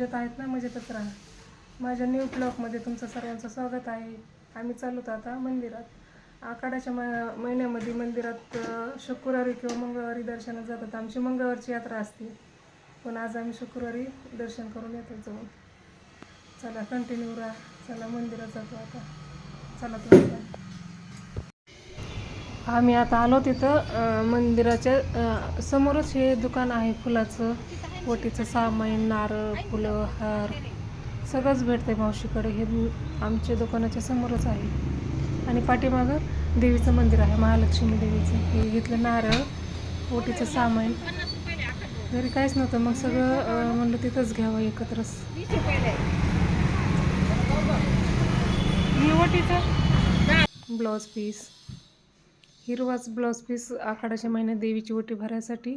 मजेत आहेत ना मजेतच राहा माझ्या न्यू ब्लॉगमध्ये तुमचं सर्वांचं स्वागत आहे. आम्ही चालूत आता मंदिरात. आखाड्याच्या म महिन्यामध्ये मंदिरात शुक्रवारी किंवा मंगळवारी दर्शनात जातात. आमची मंगळवारची यात्रा असते. पण आज आम्ही शुक्रवारी दर्शन करून येतो जाऊन. चला कंटिन्यू राहा. चला मंदिरात जातो आता. चला तुम्हाला आम्ही आता आलो तिथं मंदिराच्या समोरच हे दुकान आहे फुलाचं. ओटीचं सामान नारळ फुलं हार सगळंच भेटतंय मावशीकडे. हे आमच्या दुकानाच्या समोरच आहे. आणि पाठीमागं देवीचं मंदिर आहे महालक्ष्मी देवीचं. हे घेतलं नारळ ओटीचं सामान. घरी काहीच नव्हतं. मग सगळं म्हणलं तिथंच घ्यावं एकत्रच. Blouse piece. हिरवाच ब्लाऊज पीस आखाड्याच्या महिन्यात देवीची ओटी भरायसाठी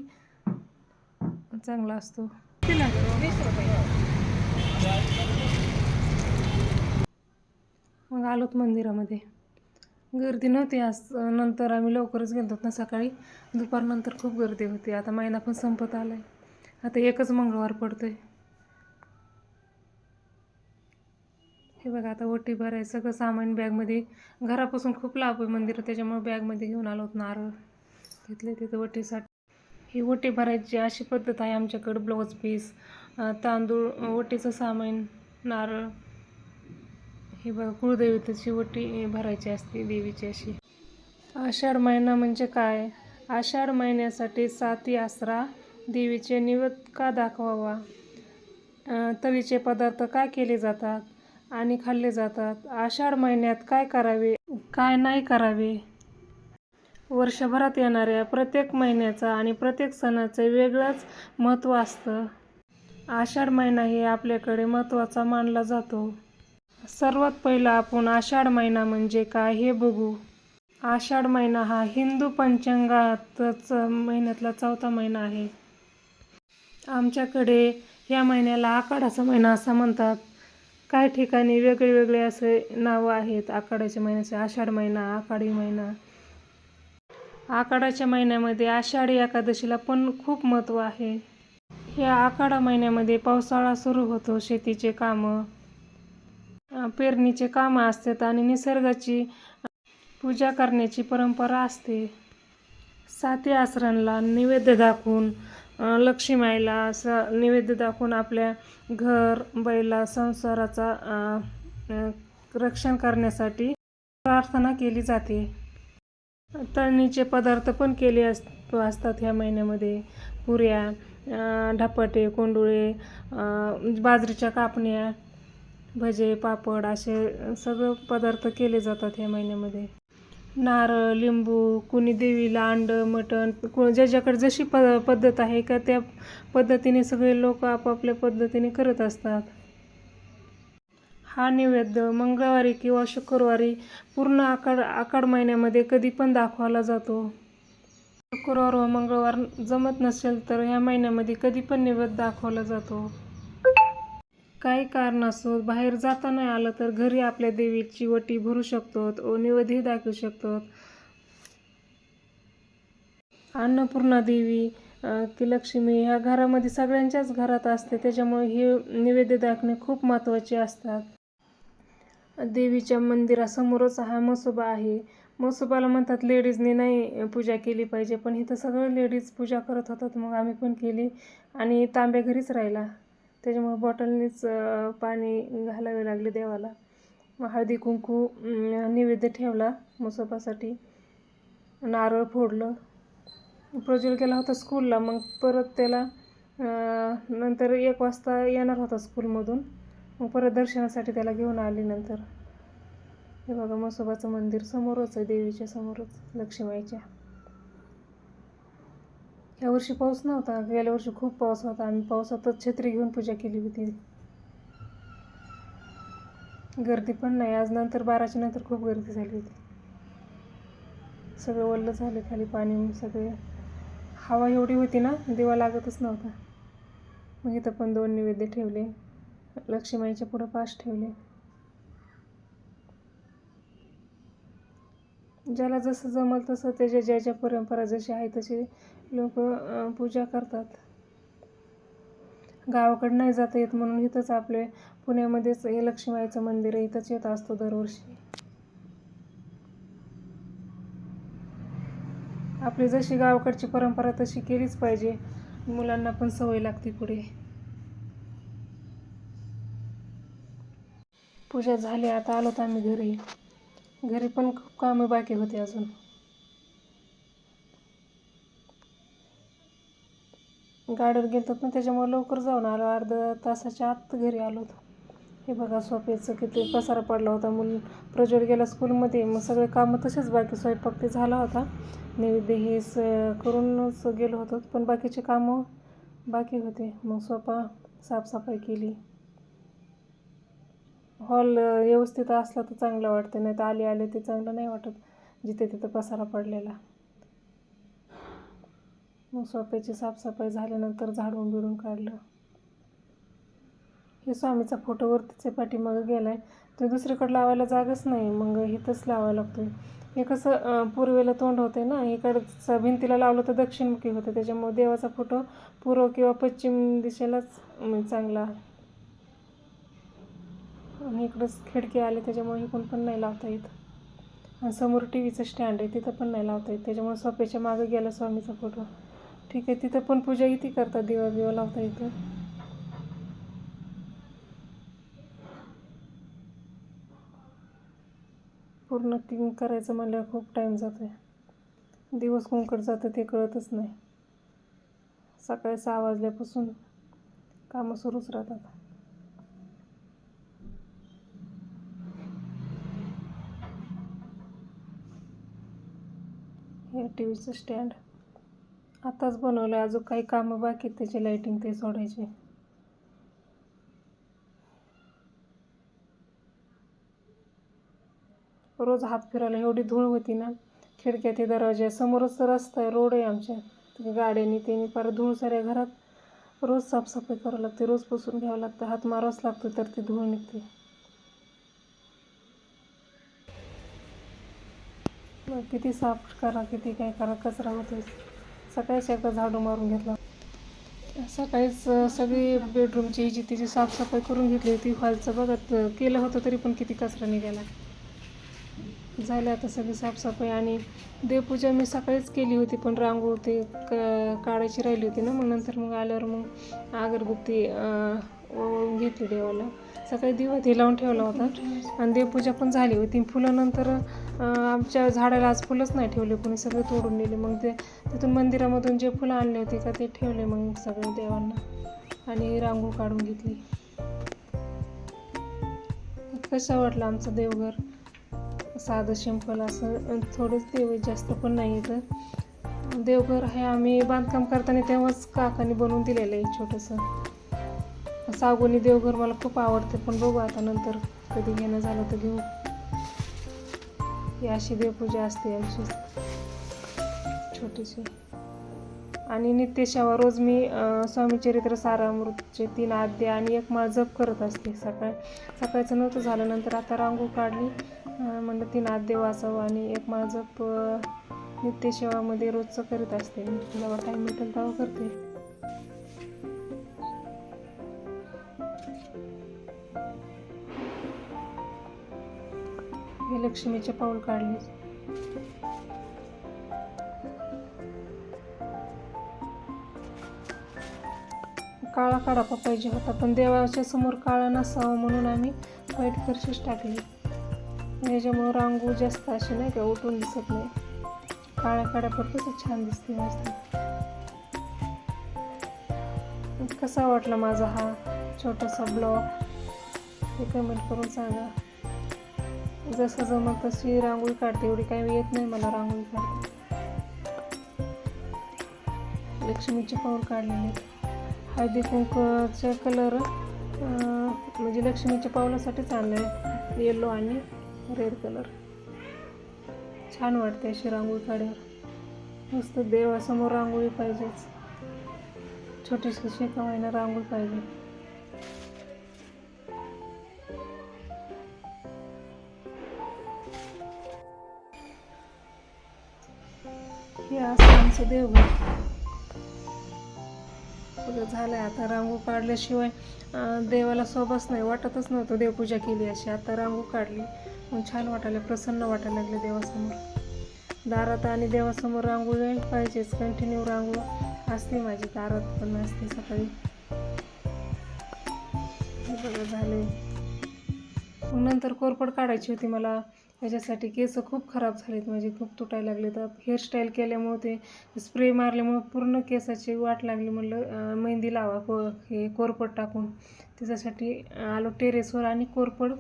चांगला असतो. मग आलोत मंदिरामध्ये. गर्दी नव्हती आज. नंतर आम्ही लवकरच गेलो ना सकाळी. दुपारनंतर खूप गर्दी होती. आता महिना पण संपत आला आहे आता एकच मंगळवार पडतो आहे हे बघा आता ओटी भरायचं सगळं सामान बॅगमध्ये. घरापासून खूप लाभ आहे मंदिर त्याच्यामुळे बॅगमध्ये घेऊन आलो होतो नारळ. घेतले तिथं ओटीसाठी. ही ओटी भरायची अशी पद्धत आहे आमच्याकडं ब्लाऊज पीस तांदूळ ओटीचं सामान नारळ. हे बघा कुळदेवतेची ओटी भरायची असते देवीची अशी. आषाढ महिना म्हणजे काय? आषाढ महिन्यासाठी साती आसरा देवीचे निवत का दाखवावा? तळीचे पदार्थ काय केले जातात आणि खाल्ले जातात? आषाढ महिन्यात काय करावे? काय नाही करावे? वर्षभरात येणाऱ्या प्रत्येक महिन्याचा आणि प्रत्येक सणाचं वेगळंच महत्त्व असतं. आषाढ महिना हे आपल्याकडे महत्त्वाचा मानला जातो. सर्वात पहिला आपण आषाढ महिना म्हणजे काय हे बघू. आषाढ महिना हा हिंदू पंचांगातच महिन्यातला चौथा महिना आहे. आमच्याकडे या महिन्याला आखाडाचा महिना असं म्हणतात. काही ठिकाणी वेगळे वेगळे असे नावं आहेत. आखाड्याच्या महिन्याचे आषाढ महिना आखाडी महिना. आखाडाच्या महिन्यामध्ये आषाढी एकादशीला पण खूप महत्त्व आहे. या आखाडा महिन्यामध्ये पावसाळा सुरू होतो शेतीचे कामं पेरणीचे कामं असतात आणि निसर्गाची पूजा करण्याची परंपरा असते. साती आसरणला नैवेद्य दाखवून लक्ष्मीला लक्ष्मीमाईला असं नैवेद्य दाखवून आपल्या घर बैला संसाराचा रक्षण करण्यासाठी प्रार्थना केली जाते. तळणीचे पदार्थ पण केले अस असतात ह्या महिन्यामध्ये. पुऱ्या अं, धपाटे कोंडुळे बाजरीच्या कापण्या भजे पापड असे सगळं पदार्थ केले जातात ह्या महिन्यामध्ये. नारळ लिंबू कुणी देवीला अंडं मटण को ज्याच्याकडे जशी प पद्धत आहे का त्या पद्धतीने सगळे लोक आपापल्या पद्धतीने करत असतात. हा नैवेद्य मंगळवारी किंवा शुक्रवारी पूर्ण आकाड आकाड महिन्यामध्ये कधी पण दाखवला जातो. शुक्रवार व मंगळवार जमत नसेल तर ह्या महिन्यामध्ये कधी पण नैवेद्य दाखवला जातो. काही कारणास्तव बाहेर जाता नाही आलं तर घरी आपल्या देवीची वटी भरू शकतो व नैवेद्यही दाखवू शकतो अन्नपूर्णा देवी की लक्ष्मी ह्या घरामध्ये सगळ्यांच्याच घरात असते त्याच्यामुळे हे नैवेद्य दाखणे खूप महत्त्वाचे असतात. देवीच्या मंदिरासमोरच हा मसोबा आहे. मसोबाला म्हणतात लेडीजने नाही पूजा केली पाहिजे. पण इथं सगळं लेडीज पूजा करत होतात. मग आम्ही पण केली. आणि तांब्या घरीच राहिला. त्याच्यामुळे बॉटलनीच पाणी घालावे लागले देवाला. मग हळदी कुंकू नैवेद्य ठेवला मसोबासाठी. नारळ फोडलं. प्रज्वल गेला होता स्कूलला. मग परत त्याला नंतर एक वाजता येणार होता स्कूलमधून. मग परत दर्शनासाठी त्याला घेऊन आली नंतर. हे बघा मसोबाचं मंदिर समोरच आहे देवीच्या समोरच लक्ष्मीच्या. या वर्षी पाऊस नव्हता गेल्या वर्षी खूप पाऊस होता. आम्ही पावसातच छत्री घेऊन पूजा केली होती. गर्दी पण नाही. आज नंतर बाराच्या नंतर खूप गर्दी झाली होती. सगळं वल्लं झालं खाली पाणी सगळे. हवा एवढी होती ना दिवा लागतच नव्हता. मग इथं पण दोन नैवेद्य ठेवले. लक्ष्मीच्या पुढं पाच ठेवले. ज्याला जसं जमल तसं त्याच्या ज्याच्या परंपरा जशी आहे तशी लोक पूजा करतात. गावाकडे नाही जाता येत म्हणून इथंच आपले पुण्यामध्येच हे लक्ष्मीचं मंदिर आहे इथंच येत असतो दरवर्षी. आपली जशी गावाकडची परंपरा तशी केलीच पाहिजे. मुलांना पण सवय लागते पुढे. पूजा झाली आता आलोत आम्ही घरी. घरी पण खूप कामं बाकी होते अजून. गाडीवर गेलतो ना त्याच्यामुळे लवकर जाऊन आलो. अर्धा तासाच्या आत घरी आलो हे बघा सोफ्याचं किती पसारा पडला होता. मुल प्रज्वल गेला स्कूलमध्ये. मग सगळे कामं तसेच बाकी. स्वयंपाक ते झाला होता. नैवेद्य हे स करूनच गेलो होतो. पण बाकीचे कामं बाकी होते. मग सोफा साफसफाई केली. हॉल व्यवस्थित असला तर चांगलं वाटतं नाही तर आले आले ते चांगलं नाही वाटत जिथे तिथं पसारा पडलेला. मग सोप्याची साफसफाई झाल्यानंतर झाडून बिडून काढलं. हे स्वामीचा फोटो वरतीच्या पाठीमागं गेला आहे तो दुसरीकडे लावायला जागाच नाही मग इथंच लावायला लागतो हे कसं पूर्वेला तोंड होते ना इकडचं भिंतीला लावलं तर दक्षिणमुखी होतं त्याच्यामुळे देवाचा फोटो पूर्व किंवा पश्चिम दिशेलाच चांगला आणि इकडंच खिडकी आले त्याच्यामुळे इकडून पण नाही लावता येत. आणि समोर टी व्हीचं स्टँड आहे तिथं पण नाही लावता येत. त्याच्यामुळे सोप्याच्या मागं गेला स्वामीचा फोटो. ठीक आहे तिथं पण पूजा इथे करतात दिवा बिवा लावता येतं. पूर्ण क्लीन करायचं म्हणल्यावर खूप टाईम जातो आहे दिवस कोणकड जातं ते कळतच नाही. सकाळी सहा वाजल्यापासून कामं सुरूच राहतात. हे टी व्हीचं स्टँड. आताच बनवलं आहे अजून काही कामं बाकी त्याची लाईटिंग ते सोडायचे. रोज हात फिरायला एवढी धूळ होती ना खिडक्या ते दरवाजे समोरच रस्ता आहे रोड आहे आमच्या. गाड्यांनी गाड्यानी ते परत धूळ साऱ्या घरात. रोज साफसफाई करावं लागते रोज पुसून घ्यावं लागतं हात मारावाच लागतो तर ती धूळ निघते. मग किती साफ करा किती काय करा कचरा होतो सकाळीच एकदा झाडू मारून घेतला. सकाळीच सगळी बेडरूमची जी तिची साफसफाई करून घेतली होती हॉलचं बघत केलं होतं तरी पण किती कचरा निघाला. झालं आता सगळी साफसफाई आणि देवपूजा मी सकाळीच केली होती पण रांगोळ ते क काढायची राहिली होती ना मग नंतर मग आल्यावर मग अगरबत्ती घेतली देवाला. सकाळी दिवा ते लावून ठेवला होता. आणि देवपूजा पण झाली होती. फुलं नंतर आमच्या झाडाला आज फुलंच नाही ठेवले. कोणी सगळे तोडून नेले. मग ते तिथून मंदिरामधून जे फुलं आणले होते का ते ठेवले मग सगळे देवांना. आणि रांगोळ काढून घेतली. कसं वाटलं आमचं देवघर? साधं सिंपल असं. थोडंच देव जास्त पण नाही तर देवघर हे आम्ही बांधकाम करताना तेव्हाच काकाने बनवून दिलेलं आहे छोटंसं. सागोनी देवघर मला खूप आवडते पण बघू आता नंतर कधी घेणं झालं तर घेऊ. ही अशी देवपूजा असते आमची. छोटीशी. आणि नित्यशावा रोज मी स्वामीचरित्र सारामृतचे तीन आद्य आणि एक माळ जप करत असते. सकाळ सकाळचं नव्हतं झालं नंतर आता रांगोळ काढली. म्हणलं तीन आद्य वाचावं आणि एक माळ जप नित्यसेवामध्ये रोजचं करत असते. मी जेव्हा टाईम भेटेल तेव्हा करते. लक्ष्मीचे पाऊल काढले. काळा काढा पाहिजे होता पण देवाच्या समोर काळा नसावा म्हणून आम्ही व्हाईट फरशीच टाकली. याच्यामुळं रांगू जास्त अशी नाही का उठून दिसत नाही. काळ्या काळ्या कसं छान दिसते मस्त कसा वाटला माझा हा छोटासा ब्लॉग? हे कमेंट करून सांगा. जसं जमत तशी रांगोळी काढते. एवढी काही येत नाही मला रांगोळी काढते. लक्ष्मीचे पाऊल काढलेले. हळदी कुंकचे कलर म्हणजे लक्ष्मीच्या पावलासाठीच चांगले आहे येलो आणि रेड कलर छान वाटते अशी रांगोळी काढल्यावर मस्त देवासमोर रांगोळी पाहिजेच. छोटीशी शिकवायला रांगोळी पाहिजे. हे असं आमचं देवघर पुढं झालं आहे आता रांगू काढल्याशिवाय देवाला सोबच नाही वाटतच नव्हतं देवपूजा केली अशी. आता रांगू काढली मग छान वाटायला प्रसन्न वाटायला लागले देवासमोर. दारात आणि देवासमोर रांगोळी पाहिजेच. कंटिन्यू रांगोळ. असते माझी दारात पण असते सकाळी. बघा झाले नंतर कोरपड काढायची होती मला. त्याच्यासाठी केस खूप खराब झालेत. माझे खूप तुटायला लागले तर हेअरस्टाईल केल्यामुळे ते स्प्रे मारल्यामुळं पूर्ण केसाची वाट लागली म्हणलं मेहंदी लावा को हे कोरपड टाकून. त्याच्यासाठी आलो टेरेसवर आणि कोरपड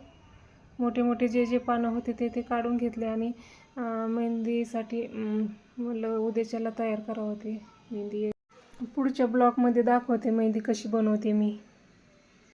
मोठे मोठे जे जे पानं होते ते ते काढून घेतले आणि मेहंदीसाठी म्हणलं उद्याच्याला तयार करावं ते. मेहंदी पुढच्या ब्लॉकमध्ये दाखवते मेहंदी कशी बनवते मी.